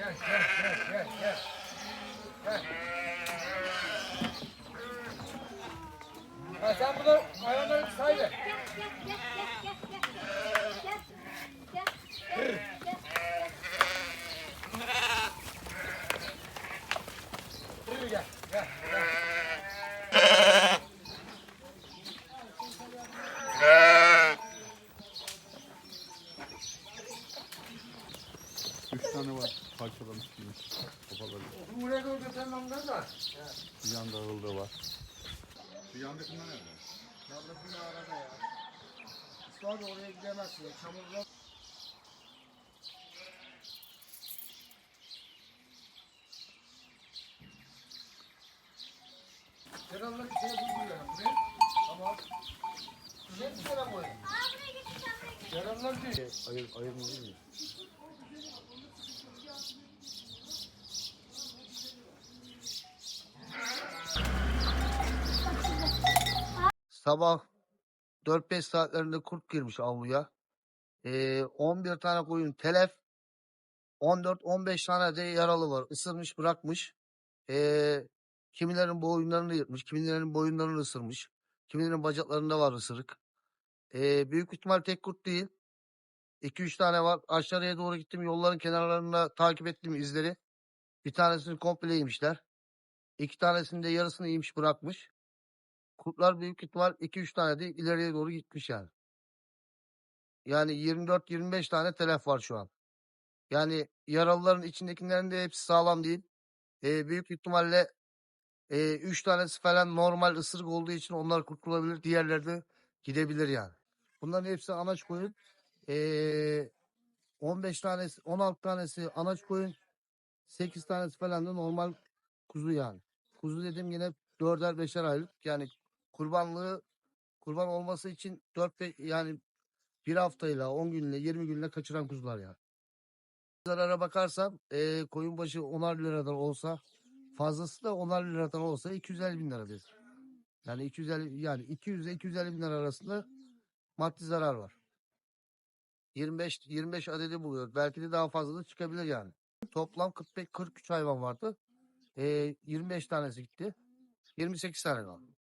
gel, gel, gel, gel, gel. Gel. Ha, sen bunu hayvanları bir say ver. Yürü gel, gel, gel. Tane var. Parçalamış gitmiş. Kafaları. Buraya doğru götürmem da. Bir yanda ağıldığı var. Bir yandakinden nerede? Yandakini arada ya. Usta da oraya gidemezsin. Çamurla. Kenarlar içine durduruyor. Buraya. Tamam. Güzel bir kere koy. Kenarlar değil. Ayır, ayırmıyor mu? Sabah 4-5 saatlerinde kurt girmiş avluya. Ee, 11 tane koyun telef. 14-15 tane de yaralı var. Isırmış bırakmış. Ee, kimilerin boyunlarını yırtmış. Kimilerin boyunlarını ısırmış. Kimilerin bacaklarında var ısırık. Ee, büyük ihtimal tek kurt değil. 2-3 tane var. Aşağıya doğru gittim. Yolların kenarlarında takip ettim izleri. Bir tanesini komple yemişler. İki tanesini de yarısını yemiş bırakmış. Kurtlar büyük ihtimal 2-3 tane de ileriye doğru gitmiş yani. Yani 24-25 tane telef var şu an. Yani yaralıların içindekilerin de hepsi sağlam değil. Ee, büyük ihtimalle 3 tanesi falan normal ısırık olduğu için onlar kurtulabilir. Diğerleri de gidebilir yani. Bunların hepsi anaç koyun. Ee, 15 tanesi, 16 tanesi anaç koyun. 8 tanesi falan da normal kuzu yani. Kuzu dedim yine 4'er 5'er aylık. Yani kurbanlığı kurban olması için 4 yani bir haftayla 10 günle 20 günle kaçıran kuzular yani. Zarara bakarsam e, koyun başı 10'ar liradan olsa fazlası da 10'ar liradan olsa 250 bin liradır. Yani 250 yani 200 ile 250 bin lira arasında maddi zarar var. 25 25 adedi buluyor. Belki de daha fazla da çıkabilir yani. Toplam 45 43 hayvan vardı. E, 25 tanesi gitti. 28 tane kaldı.